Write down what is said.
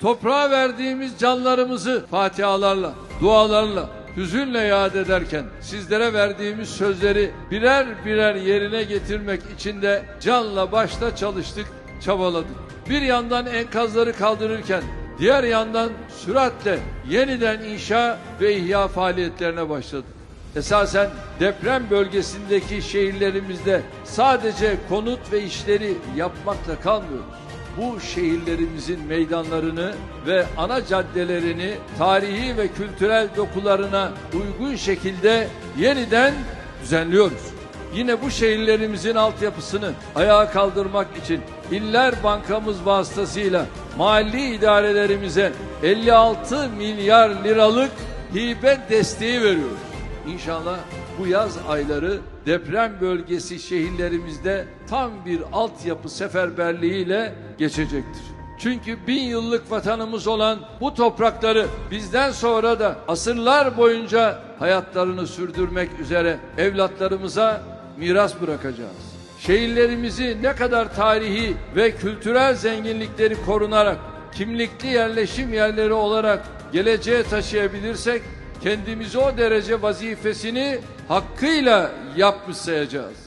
Toprağa verdiğimiz canlarımızı fatihalarla, dualarla, hüzünle yad ederken sizlere verdiğimiz sözleri birer birer yerine getirmek için de canla başla çalıştık, çabaladık. Bir yandan enkazları kaldırırken diğer yandan süratle yeniden inşa ve ihya faaliyetlerine başladık. Esasen deprem bölgesindeki şehirlerimizde sadece konut ve işleri yapmakla kalmıyoruz. Bu şehirlerimizin meydanlarını ve ana caddelerini tarihi ve kültürel dokularına uygun şekilde yeniden düzenliyoruz. Yine bu şehirlerimizin altyapısını ayağa kaldırmak için İller Bankamız vasıtasıyla mahalli idarelerimize 56 milyar liralık hibe desteği veriyoruz. İnşallah bu yaz ayları deprem bölgesi şehirlerimizde tam bir altyapı seferberliğiyle geçecektir. Çünkü bin yıllık vatanımız olan bu toprakları bizden sonra da asırlar boyunca hayatlarını sürdürmek üzere evlatlarımıza miras bırakacağız. Şehirlerimizi ne kadar tarihi ve kültürel zenginlikleri korunarak kimlikli yerleşim yerleri olarak geleceğe taşıyabilirsek kendimizi o derece vazifesini hakkıyla yapmış sayacağız.